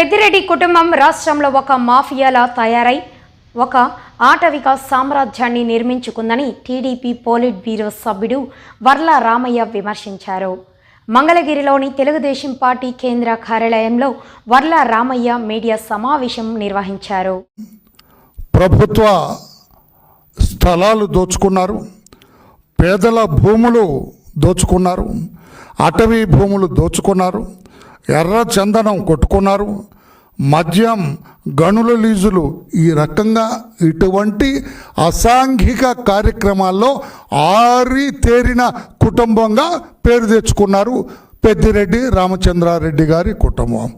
పెద్దిరెడ్డి కుటుంబం రాష్ట్రంలో ఒక మాఫియాలా తయారై ఒక ఆటవిక సామ్రాజ్యాన్ని నిర్మించుకుందని టీడీపీ పోలిట్ బ్యూరో సభ్యుడు వర్ల రామయ్య విమర్శించారు. మంగళగిరిలోని తెలుగుదేశం పార్టీ కేంద్ర కార్యాలయంలో వర్ల రామయ్య మీడియా సమావేశం నిర్వహించారు. ప్రభుత్వ స్థలాలు దోచుకున్నారు. పేదల భూములు దోచుకున్నారు. అటవీ భూములు దోచుకున్నారు. ఎర్ర చందనం కొట్టుకున్నారు. మద్యం గనుల లీజులు ఈ రకంగా ఇటువంటి అసాంఘిక కార్యక్రమాల్లో ఆరి తేరిన కుటుంబంగా పేరు తెచ్చుకున్నారు పెద్దిరెడ్డి రామచంద్రారెడ్డి గారి కుటుంబం.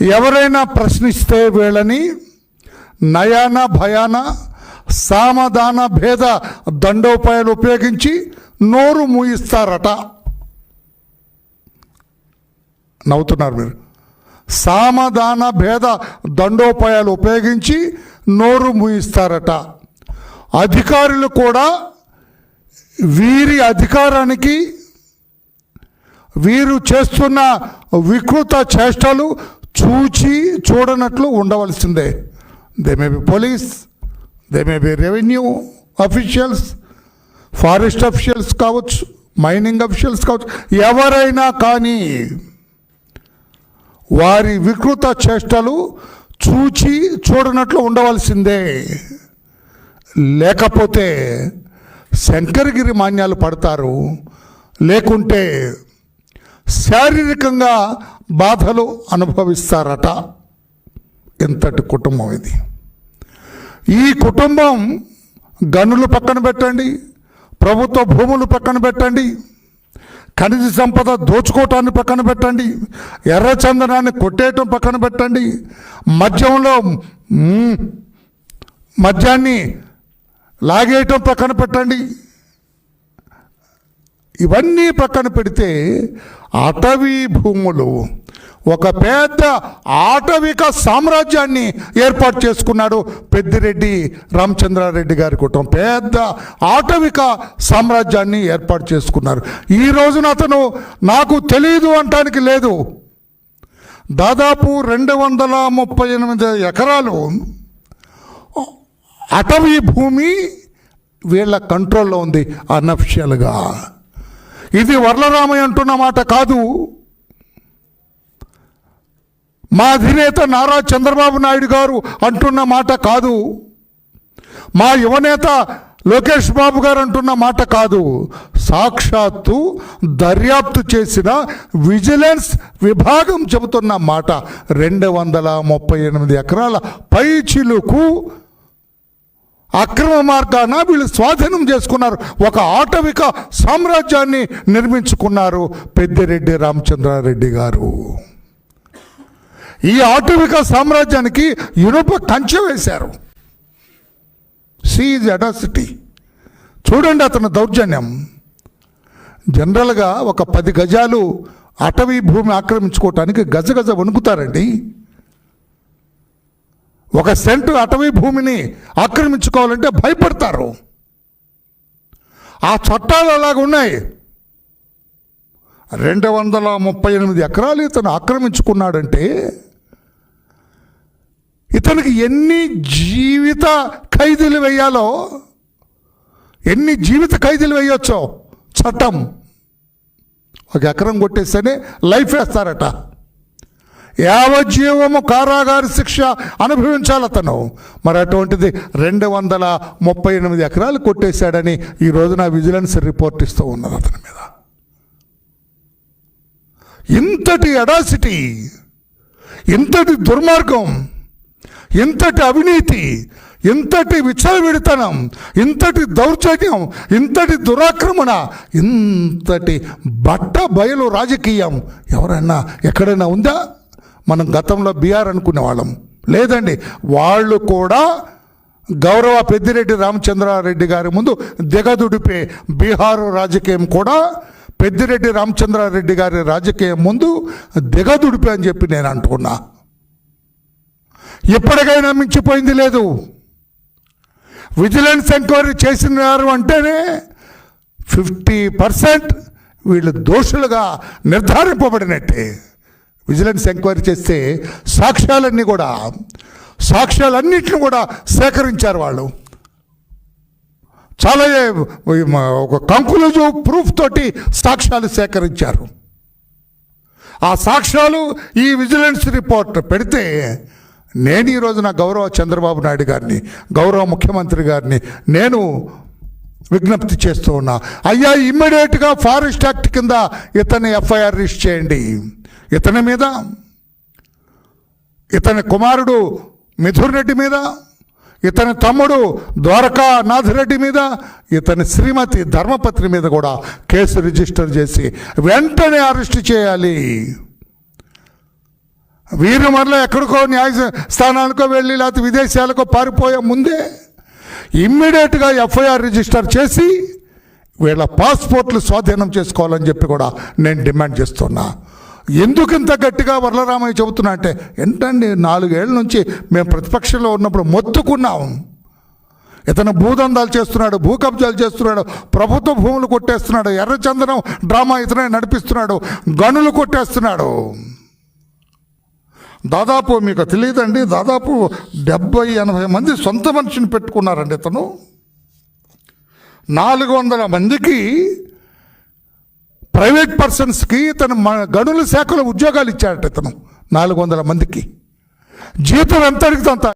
ఎవరైనా ప్రశ్నిస్తే వీళ్ళని నయాన భయాన సామధాన భేద దండోపాయాలు ఉపయోగించి నోరు మూయిస్తారట. నవ్వుతున్నారు మీరు. సామధాన భేద దండోపాయాలు ఉపయోగించి నోరు మూయిస్తారట. అధికారులు కూడా వీరి అధికారానికి వీరు చేస్తున్న వికృత చేష్టలు చూచి చూడనట్లు ఉండవలసిందే. They may be police they may be revenue officials forest officials కావచ్చు మైనింగ్ అఫీషియల్స్ కావచ్చు ఎవరైనా కానీ వారి వికృత చేష్టలు చూచి చూడనట్లు ఉండవలసిందే. లేకపోతే శంకరగిరి మాన్యాలు పడతారు. లేకుంటే శారీరకంగా బాధలు అనుభవిస్తారట. ఎంతటి కుటుంబం ఇది. ఈ కుటుంబం గనులు పక్కన పెట్టండి. ప్రభుత్వ భూములు పక్కన పెట్టండి. ఖనిజ సంపద దోచుకోవటాన్ని పక్కన పెట్టండి. ఎర్రచందనాన్ని కొట్టేయటం పక్కన పెట్టండి. మద్యంలో మద్యాన్ని లాగేయటం పక్కన పెట్టండి. ఇవన్నీ పక్కన పెడితే అటవీ భూములు ఒక పెద్ద ఆటవిక సామ్రాజ్యాన్ని ఏర్పాటు చేసుకున్నాడు పెద్దిరెడ్డి రామచంద్రారెడ్డి గారి కుటుంబం. పెద్ద ఆటవిక సామ్రాజ్యాన్ని ఏర్పాటు చేసుకున్నారు. ఈ రోజున అతను నాకు తెలియదు అంటానికి లేదు. దాదాపు రెండు వందల ముప్పై ఎనిమిది ఎకరాలు అటవీ భూమి వీళ్ళ కంట్రోల్లో ఉంది అనఫిషియల్గా. ఇది వరలరామయ్య అంటున్న మాట కాదు. మా అధినేత నారా చంద్రబాబు నాయుడు గారు అంటున్న మాట కాదు. మా యువనేత లోకేష్ బాబు గారు అంటున్న మాట కాదు. సాక్షాత్తు దర్యాప్తు చేసిన విజిలెన్స్ విభాగం చెబుతున్న మాట. రెండు వందల ముప్పై ఎనిమిది ఎకరాల పై చిలుకు అక్రమ మార్గాన వీళ్ళు స్వాధీనం చేసుకున్నారు. ఒక ఆటవిక సామ్రాజ్యాన్ని నిర్మించుకున్నారు పెద్దిరెడ్డి రామచంద్రారెడ్డి గారు. ఈ ఆటవిక సామ్రాజ్యానికి ఇనుప కంచె వేశారు. సీజ్ అడాసిటీ చూడండి అతని దౌర్జన్యం. జనరల్గా ఒక పది గజాలు అటవీ భూమి ఆక్రమించుకోవటానికి గజగజ వణుకుతారండి. ఒక సెంటు అటవీ భూమిని ఆక్రమించుకోవాలంటే భయపడతారు. ఆ చట్టాలు అలాగా ఉన్నాయి. రెండు వందల ముప్పై ఎనిమిది ఎకరాలు ఇతను ఆక్రమించుకున్నాడంటే ఇతనికి ఎన్ని జీవిత ఖైదీలు వేయాలో ఎన్ని జీవిత ఖైదీలు వేయొచ్చో చట్టం. ఒక ఎకరం కొట్టేస్తేనే లైఫ్ వేస్తారట. యావజ్జీవము కారాగార శిక్ష అనుభవించాలి అతను. మరి అటువంటిది రెండు వందల ముప్పై ఎనిమిది ఎకరాలు కొట్టేశాడని ఈ రోజున విజిలెన్స్ రిపోర్ట్ ఇస్తూ ఉన్నది అతని మీద. ఇంతటి అడాసిటీ ఇంతటి దుర్మార్గం ఇంతటి అవినీతి ఇంతటి విచ్చలవిడితనం ఇంతటి దౌర్జన్యం ఇంతటి దురాక్రమణ ఇంతటి బట్ట బయలు రాజకీయం ఎవరైనా ఎక్కడైనా ఉందా? మనం గతంలో బీఆర్ అనుకునే వాళ్ళం. లేదండి వాళ్ళు కూడా గౌరవ పెద్దిరెడ్డి రామచంద్రారెడ్డి గారి ముందు దిగదుడిపే బీహారు రాజకీయం కూడా పెద్దిరెడ్డి రామచంద్రారెడ్డి గారి రాజకీయం ముందు దిగదుడిపే అని చెప్పి నేను అంటున్నా. ఎప్పటికైనా మించిపోయింది లేదు. విజిలెన్స్ ఎంక్వైరీ చేసినారు అంటేనే ఫిఫ్టీ పర్సెంట్ వీళ్ళు దోషులుగా నిర్ధారింపబడినట్టే. విజిలెన్స్ ఎంక్వైరీ చేస్తే సాక్ష్యాలన్నీ కూడా సాక్ష్యాలన్నింటిని కూడా సేకరించారు వాళ్ళు. చాలా ఒక కంక్లూజివ్ ప్రూఫ్ తోటి సాక్ష్యాలు సేకరించారు. ఆ సాక్ష్యాలు ఈ విజిలెన్స్ రిపోర్ట్ పెడితే నేను ఈ రోజున గౌరవ చంద్రబాబు నాయుడు గారిని గౌరవ ముఖ్యమంత్రి గారిని నేను విజ్ఞప్తి చేస్తూ ఉన్నా. అయ్యా ఇమ్మీడియట్గా ఫారెస్ట్ యాక్ట్ కింద ఇతన్ని ఎఫ్ఐఆర్ రిజిస్టర్ చేయండి. ఇతని మీద ఇతని కుమారుడు మిథున్ రెడ్డి మీద ఇతని తమ్ముడు ద్వారకా నాథరెడ్డి మీద ఇతని శ్రీమతి ధర్మపత్రి మీద కూడా కేసు రిజిస్టర్ చేసి వెంటనే అరెస్ట్ చేయాలి. వీరు మరలా ఎక్కడికో న్యాయ స్థానానికో వెళ్ళి లేకపోతే విదేశాలకో పారిపోయే ముందే ఇమ్మీడియట్గా ఎఫ్ఐఆర్ రిజిస్టర్ చేసి వీళ్ళ పాస్పోర్ట్లు స్వాధీనం చేసుకోవాలని చెప్పి కూడా నేను డిమాండ్ చేస్తున్నా. ఎందుకు ఇంత గట్టిగా వరలరామయ్య చెబుతున్నా అంటే ఏంటండి నాలుగేళ్ళ నుంచి మేము ప్రతిపక్షంలో ఉన్నప్పుడు మొత్తుకున్నాం. ఇతను భూదందాలు చేస్తున్నాడు భూ కబ్జాలు చేస్తున్నాడు ప్రభుత్వ భూములు కొట్టేస్తున్నాడు ఎర్రచందనం డ్రామా ఇతనే నడిపిస్తున్నాడు గనులు కొట్టేస్తున్నాడు. దాదాపు మీకు తెలియదండి దాదాపు డెబ్బై ఎనభై మంది సొంత మనిషిని పెట్టుకున్నారండి ఇతను. నాలుగు వందల మందికి ప్రైవేట్ పర్సన్స్కి ఇతను మ- గనుల శాఖలో ఉద్యోగాలు ఇచ్చాడట ఇతను నాలుగు వందల మందికి. జీతం ఎంత అడిగితే అంత